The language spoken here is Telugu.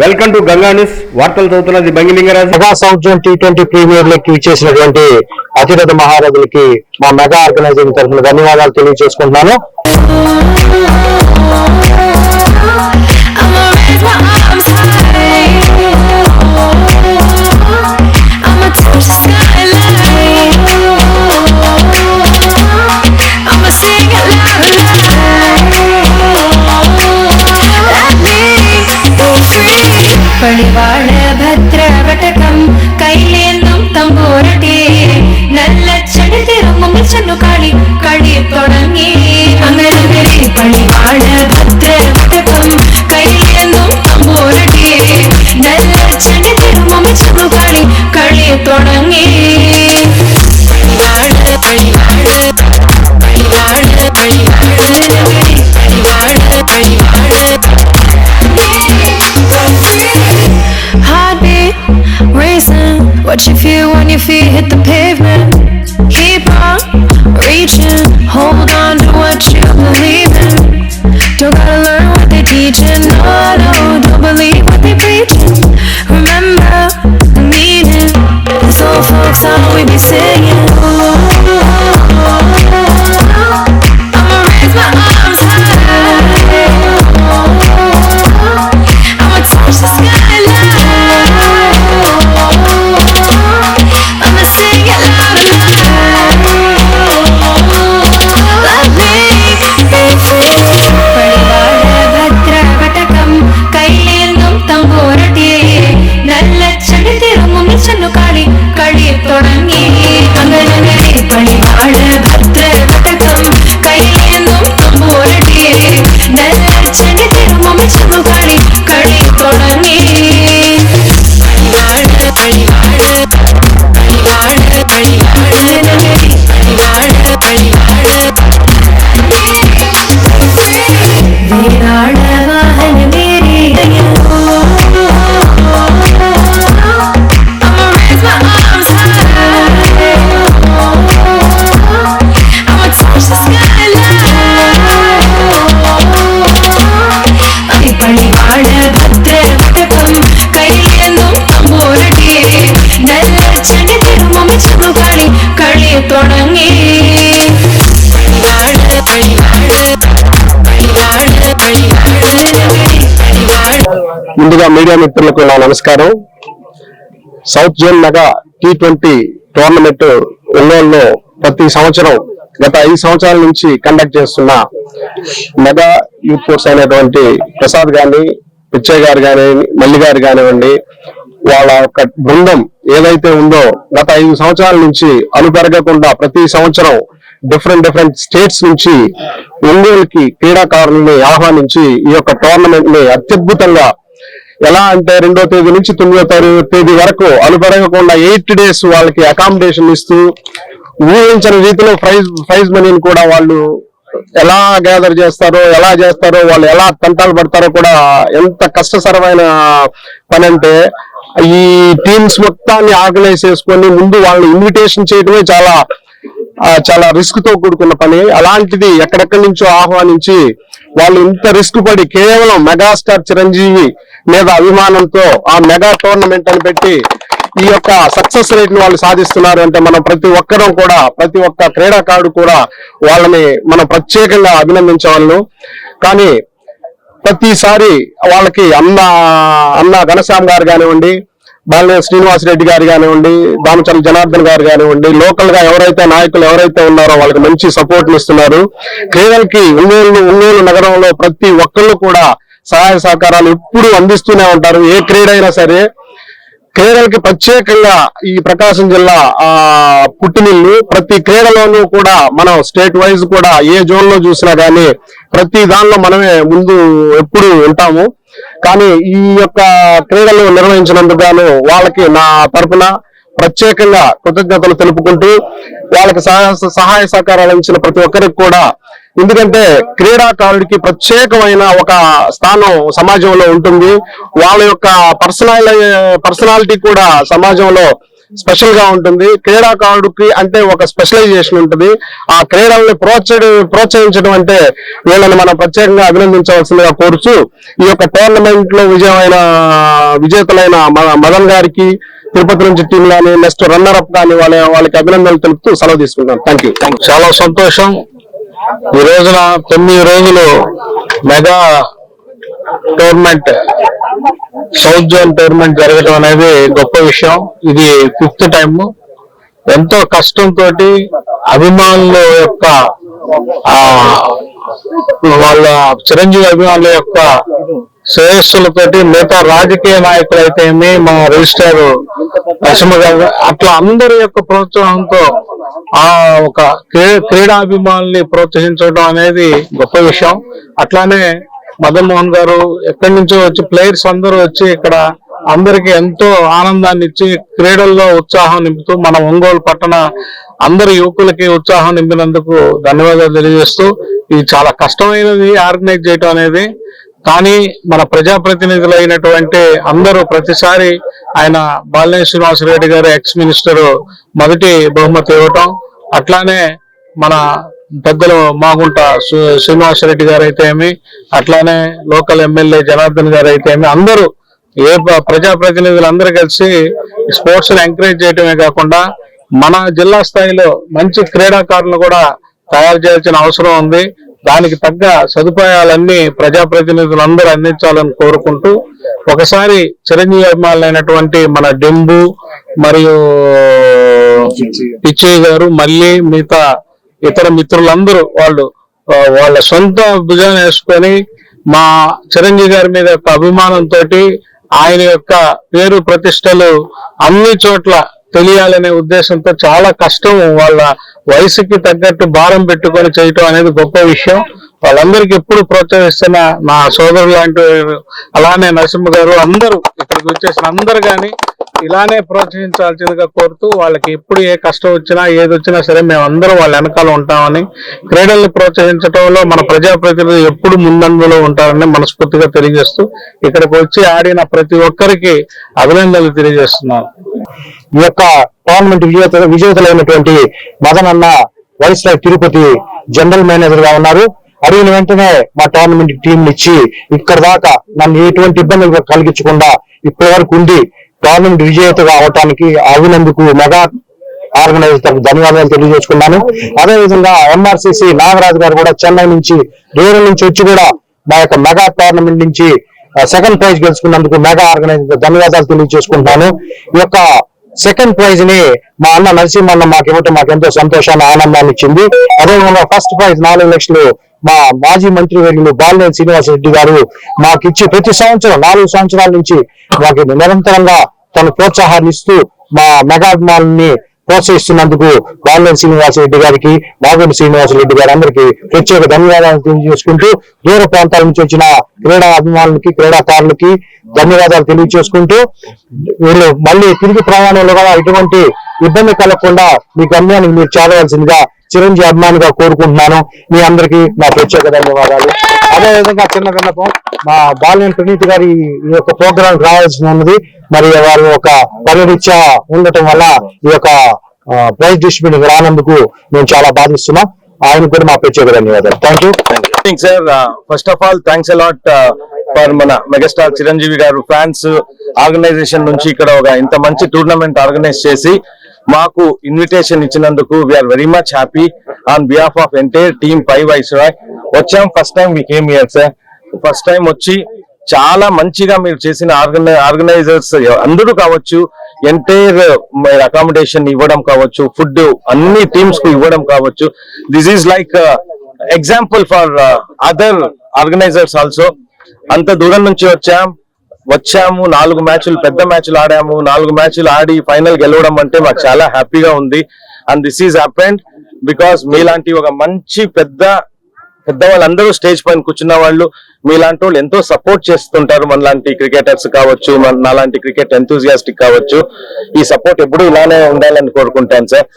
వెల్కమ్ టు గంగా న్యూస్ వార్తలు చదువుతున్నది బంగిలింగరాజు మెగా సంవత్సరం టీ ట్వంటీ ప్రీమియర్ లీగ్ ఇచ్చేసినటువంటి అతిరథ మహారథులకి మా మెగా ఆర్గనైజింగ్ తరఫున ధన్యవాదాలు తెలియజేసుకుంటున్నాను. You gotta learn what they teach and know ముందుగా మీడియా మిత్రులకు నా నమస్కారం. South zone mega T twenty tournament ఒంగోలులో ప్రతి సంవత్సరం గత ఐదు సంవత్సరాల నుంచి కండక్ట్ చేస్తున్న మెగా యూత్ ఫోర్స్ అయినటువంటి ప్రసాద్ గాని పిచ్చయ్య గారు కానీ మల్లి గారు కానివ్వండి వాళ్ళ యొక్క బృందం ఏదైతే ఉందో గత ఐదు సంవత్సరాల నుంచి అనుపెరగకుండా ప్రతి సంవత్సరం డిఫరెంట్ డిఫరెంట్ స్టేట్స్ నుంచి ఒంగోలుకి క్రీడాకారుల్ని ఆహ్వానించి ఈ యొక్క టోర్నమెంట్ని అత్యద్భుతంగా ఎలా అంటే రెండో తేదీ నుంచి తొమ్మిదో తేదీ వరకు అనుపరగకుండా ఎయిట్ డేస్ వాళ్ళకి అకామిడేషన్ ఇస్తూ ఊహించిన రీతిలో ప్రైజ్ ప్రైజ్ మనీని కూడా వాళ్ళు ఎలా గ్యాదర్ చేస్తారో ఎలా చేస్తారో వాళ్ళు ఎలా తంటాలు పడతారో కూడా ఎంత కష్టసరమైన పని అంటే ఈ టీమ్స్ మొత్తాన్ని ఆర్గనైజ్ చేసుకొని ముందు వాళ్ళని ఇన్విటేషన్ చేయడమే చాలా చాలా రిస్క్తో కూడుకున్న పని. అలాంటిది ఎక్కడెక్కడి నుంచో ఆహ్వానించి వాళ్ళు ఇంత రిస్క్ పడి కేవలం మెగాస్టార్ చిరంజీవి మీద అభిమానంతో ఆ మెగా టోర్నమెంట్ అని పెట్టి ఈ యొక్క సక్సెస్ రేట్ని వాళ్ళు సాధిస్తున్నారు అంటే మనం ప్రతి ఒక్కరం కూడా ప్రతి ఒక్క క్రీడాకారుడు కూడా వాళ్ళని మనం ప్రత్యేకంగా అభినందించవాళ్ళు కానీ ప్రతిసారి వాళ్ళకి అన్న అన్న ఘనశ్యామ్ గారు కానివ్వండి బాలినేని శ్రీనివాస్ రెడ్డి గారు కానివ్వండి దామచల జనార్దన్ గారు కానివ్వండి లోకల్గా ఎవరైతే నాయకులు ఎవరైతే ఉన్నారో వాళ్ళకి మంచి సపోర్ట్ ఇస్తున్నారు. క్రీడలకి ఒంగోలు ఒంగోలు నగరంలో ప్రతి ఒక్కళ్ళు కూడా సహాయ సహకారాలు ఎప్పుడు అందిస్తూనే ఉంటారు. ఏ క్రీడ అయినా సరే క్రీడలకి ప్రత్యేకంగా ఈ ప్రకాశం జిల్లా ఆ పుట్టినిల్లు ప్రతి క్రీడలోనూ కూడా మనం స్టేట్ వైజ్ కూడా ఏ జోన్లో చూసినా గానీ ప్రతి దానిలో మనమే ముందు ఎప్పుడు ఉంటాము. కానీ ఈ యొక్క క్రీడలు నిర్వహించినందుకు గాను వాళ్ళకి నా తరపున ప్రత్యేకంగా కృతజ్ఞతలు తెలుపుకుంటూ వాళ్ళకి సహాయ సహాయ సహకారాలు ఇచ్చిన ప్రతి ఒక్కరికి కూడా ఎందుకంటే క్రీడాకారుడికి ప్రత్యేకమైన ఒక స్థానం సమాజంలో ఉంటుంది. వాళ్ళ యొక్క పర్సనల్ పర్సనాలిటీ కూడా సమాజంలో స్పెషల్గా ఉంటుంది. క్రీడాకారుడికి అంటే ఒక స్పెషలైజేషన్ ఉంటుంది. ఆ క్రీడల్ని ప్రోత్సహి ప్రోత్సహించడం అంటే వీళ్ళని మనం ప్రత్యేకంగా అభినందించవలసిందిగా కోరుచు ఈ యొక్క టోర్నమెంట్లో విజయమైన విజేతలైన మదన్ గారికి తిరుపతి నుంచి టీం కానీ నెక్స్ట్ రన్నర్ అప్ కానీ వాళ్ళ వాళ్ళకి అభినందనలు తెలుపుతూ సెలవు తీసుకుంటాను థ్యాంక్ యూ చాలా సంతోషం. ఈ రోజున తొమ్మిది రోజులు mega tournament south zone tournament జరగడం అనేది గొప్ప విషయం. ఇది ఫిఫ్త్ టైం ఎంతో కష్టంతో అభిమానుల యొక్క ఆ వాళ్ళ చిరంజీవి అభిమానుల యొక్క శ్రేయస్సులతోటి మిగతా రాజకీయ నాయకులు అయితే మా రిజిస్టర్ నరసింహ గారు అట్లా అందరి యొక్క ప్రోత్సాహంతో ఆ ఒక క్రీ- క్రీడాభిమానుల్ని ప్రోత్సహించడం అనేది గొప్ప విషయం. అట్లానే మదన్ మోహన్ గారు ఎక్కడి నుంచో వచ్చి ప్లేయర్స్ అందరూ వచ్చి ఇక్కడ అందరికి ఎంతో ఆనందాన్ని ఇచ్చి క్రీడల్లో ఉత్సాహం నింపుతూ మన ఒంగోలు పట్టణ అందరు యువకులకి ఉత్సాహం నింపినందుకు ధన్యవాదాలు తెలియజేస్తూ ఇది చాలా కష్టమైనది ఆర్గనైజ్ చేయటం అనేది. కానీ మన ప్రజాప్రతినిధులు అయినటువంటి అందరూ ప్రతిసారి ఆయన బాలినేని శ్రీనివాసరెడ్డి గారు ఎక్స్ మినిస్టర్ మొదటి బహుమతి ఇవ్వటం. అట్లానే మన పెద్దలు మాగుంట శ్రీనివాస రెడ్డి గారు అయితే ఏమి అట్లానే లోకల్ ఎమ్మెల్యే జనార్దన్ గారు అయితే ఏమి అందరూ ఏ ప్రజాప్రతినిధులు అందరూ కలిసి స్పోర్ట్స్ని ఎంకరేజ్ చేయటమే కాకుండా మన జిల్లా స్థాయిలో మంచి క్రీడాకారులు కూడా తయారు చేయాల్సిన అవసరం ఉంది. దానికి తగ్గ సదుపాయాలన్నీ ప్రజాప్రతినిధులందరూ అందించాలని కోరుకుంటూ ఒకసారి చిరంజీవి అభిమానులైనటువంటి మన డెంబు మరియు పిచ్చయ్య గారు మళ్ళీ మిగతా ఇతర మిత్రులందరూ వాళ్ళు వాళ్ళ సొంత భుజాన్ని వేసుకొని మా చిరంజీవి గారి మీద యొక్క అభిమానంతో ఆయన యొక్క పేరు ప్రతిష్టలు అన్ని చోట్ల తెలియాలనే ఉద్దేశంతో చాలా కష్టం వాళ్ళ వయసుకి తగ్గట్టు భారం పెట్టుకొని చేయటం అనేది గొప్ప విషయం. వాళ్ళందరికీ ఎప్పుడు ప్రోత్సహిస్తున్న నా సోదరులు లాంటి అలానే నరసింహ గారు అందరూ ఇక్కడికి వచ్చేసిన అందరు కానీ ఇలానే ప్రోత్సహించాల్సిందిగా కోరుతూ వాళ్ళకి ఎప్పుడు ఏ కష్టం వచ్చినా ఏది వచ్చినా సరే మేము అందరూ వాళ్ళ వెనకాల ఉంటామని క్రీడల్ని ప్రోత్సహించడంలో మన ప్రజాప్రతినిధులు ఎప్పుడు ముందంజలో ఉంటారని మనస్ఫూర్తిగా తెలియజేస్తూ ఇక్కడికి వచ్చి ఆడిన ప్రతి ఒక్కరికి అభినందనలు తెలియజేస్తున్నాను. ఈ యొక్క టోర్నమెంట్ విజేత విజేతలైనటువంటి Madananna wise life Tirupati general మేనేజర్గా ఉన్నారు. అడిగిన వెంటనే మా టోర్నమెంట్ టీం ఇచ్చి ఇక్కడ దాకా నన్ను ఎటువంటి ఇబ్బందులు కలిగించకుండా ఇప్పటి వరకు ఉండి టోర్నమెంట్ విజేతగా అవటానికి అభినందుకు మెగా ఆర్గనైజర్ ధన్యవాదాలు తెలియజేసుకున్నాను. అదే విధంగా ఎంఆర్సిసి నాగరాజు గారు కూడా చెన్నై నుంచి దూరం నుంచి వచ్చి కూడా మా యొక్క మెగా టోర్నమెంట్ నుంచి సెకండ్ ప్రైజ్ గెలుచుకున్నందుకు మెగా ఆర్గనైజర్ ధన్యవాదాలు తెలియజేసుకుంటున్నాను. ఈ యొక్క సెకండ్ ప్రైజ్ని మా అన్న నరసింహన్న మాకు ఇవ్వటం మాకు ఎంతో సంతోషాన్ని ఆనందాన్ని ఇచ్చింది. అదేవిధంగా ఫస్ట్ ప్రైజ్ నాలుగు లక్షలు మా మాజీ మంత్రి వర్యులు బాలినేని శ్రీనివాస రెడ్డి గారు మాకు ఇచ్చి ప్రతి సంవత్సరం నాలుగు సంవత్సరాల నుంచి మాకు నిరంతరంగా తన ప్రోత్సాహాన్ని ఇస్తూ మా మెగాభిమానుల్ని ప్రోత్సహిస్తున్నందుకు బాలినేని శ్రీనివాస రెడ్డి గారికి బాగుని శ్రీనివాస రెడ్డి గారు అందరికీ ప్రత్యేక ధన్యవాదాలు తెలియజేసుకుంటూ దూర ప్రాంతాల నుంచి వచ్చిన క్రీడా అభిమానులకి క్రీడాకారులకి ధన్యవాదాలు తెలియజేసుకుంటూ వీళ్ళు మళ్ళీ తిరిగి ప్రయాణంలో కూడా ఎటువంటి ఇబ్బంది కలగకుండా మీ గమ్యానికి మీరు చేరవలసిందిగా చిరంజీవి అభిమానిగా కోరుకుంటున్నాను. మీ అందరికీ నా ప్రత్యేక ధన్యవాదాలు. అదే విధంగా చిన్న విన్నపం మా బాలినేని ప్రణీతి గారి ఈ యొక్క ప్రోగ్రాం రావాల్సి ఉన్నది. మరి వారు ఒక పర్యరీత్యా ఉండటం వల్ల ఈ యొక్క ప్రైజ్ డిస్ట్రిబ్యూషన్ రానందుకు మేము చాలా బాధిస్తున్నాం. ఆయన కూడా మా ప్రత్యేక ధన్యవాదాలు. Thank you sir first of all thanks a lot for మన megastar Chiranjeevi garu fans organisation నుంచి ఇక్కడ ఒక ఇంత మంచి టూర్నమెంట్ ఆర్గనైజ్ చేసి మాకు ఇన్విటేషన్ ఇచ్చినందుకు we are very much happy on behalf of entire team five viceroy వచ్చాం first time we came year sir first time వచ్చి చాలా మంచిగా మీరు చేసిన ఆర్గనై ఆర్గనైజర్స్ అందరూ కావచ్చు ఎంటైర్ uh, అకామిడేషన్ ఇవ్వడం కావచ్చు ఫుడ్ అన్ని టీమ్స్కు ఇవ్వడం కావచ్చు. This is like example for other organisers also అంత దూరం నుంచి వచ్చాం. వచ్చాము నాలుగు మ్యాచ్లు పెద్ద మ్యాచ్లు ఆడాము నాలుగు మ్యాచ్లు ఆడి ఫైనల్ గెలవడం అంటే మాకు చాలా హ్యాపీగా ఉంది. And this is happened because మీలాంటి ఒక మంచి పెద్ద పెద్ద వాళ్ళందరూ స్టేజ్ పైన కూర్చున్న వాళ్ళు మీలాంటి వాళ్ళు ఎంతో సపోర్ట్ చేస్తుంటారు మనలాంటి క్రికెటర్స్ కావచ్చు మన నాలాంటి క్రికెట్ ఎంతూజియాస్టిక్ కావచ్చు. ఈ సపోర్ట్ ఎప్పుడు ఇలానే ఉండాలని కోరుకుంటాను సార్